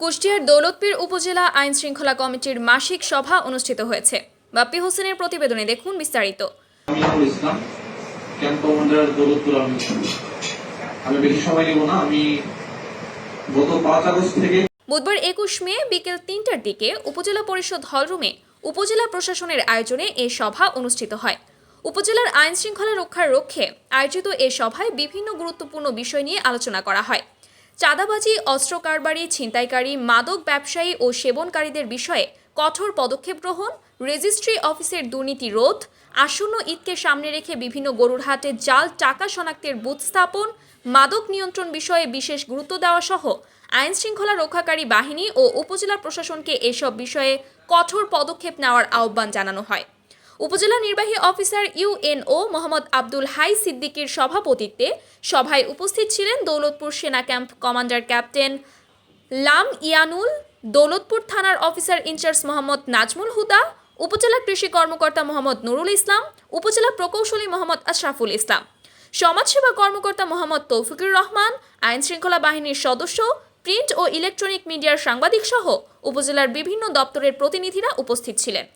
কুষ্টিয়ার দৌলতপীর উপজেলা আইন শৃঙ্খলা কমিটির মাসিক সভা অনুষ্ঠিত হয়েছে। বাপ্পি হোসেনের প্রতিবেদনে দেখুন বিস্তারিত। আমিনুল ইসলাম ক্যাম্প কমান্ডার দৌলতপুর আমি আমি বেশি সময় নেব না আমি গত পাঁচ আগস্ট থেকে বুধবার একুশ মে বিকেল তিনটার দিকে উপজেলা পরিষদ হলরুমে উপজেলা প্রশাসনের আয়োজনে এ সভা অনুষ্ঠিত হয়। উপজেলার আইন শৃঙ্খলা রক্ষার লক্ষ্যে আয়োজিত এ সভায় বিভিন্ন গুরুত্বপূর্ণ বিষয় নিয়ে আলোচনা করা হয়। চাঁদাবাজি অস্ত্র কারবারি ছিনতাইকারী, মাদক ব্যবসায়ী ও সেবনকারীদের বিষয়ে কঠোর পদক্ষেপ গ্রহণ, রেজিস্ট্রি অফিসের দুর্নীতি রোধ, আসন্ন ঈদকে সামনে রেখে বিভিন্ন গরুর হাটে জাল, টাকা শনাক্তের বুথ স্থাপন, মাদক নিয়ন্ত্রণ বিষয়ে বিশেষ গুরুত্ব দেওয়া সহ আইন শৃঙ্খলা রক্ষাকারী বাহিনী ও উপজেলা প্রশাসনকে এসব বিষয়ে কঠোর পদক্ষেপ নেওয়ার আহ্বান জানানো হয়। উপজেলা নির্বাহী অফিসার ইউএনও মোহাম্মদ আব্দুল হাই সিদ্দিকীর সভাপতিত্বে সভায় উপস্থিত ছিলেন দৌলতপুর সেনা ক্যাম্প কমান্ডার ক্যাপ্টেন লাম ইয়ানুল, দৌলতপুর থানার officer in charge Mohammad Nazmul Huda, উপজেলা কৃষি কর্মকর্তা মোহাম্মদ নুরুল ইসলাম, উপজেলা প্রকৌশলী মোহাম্মদ আশরাফুল ইসলাম। সমাজসেবা কর্মকর্তা মোহাম্মদ তৌফিকুর রহমান, আইন শৃঙ্খলা বাহিনীর সদস্য, প্রিন্ট ও ইলেকট্রনিক মিডিয়ার সাংবাদিক সহ উপজেলার বিভিন্ন দপ্তরের প্রতিনিধিরা উপস্থিত ছিলেন।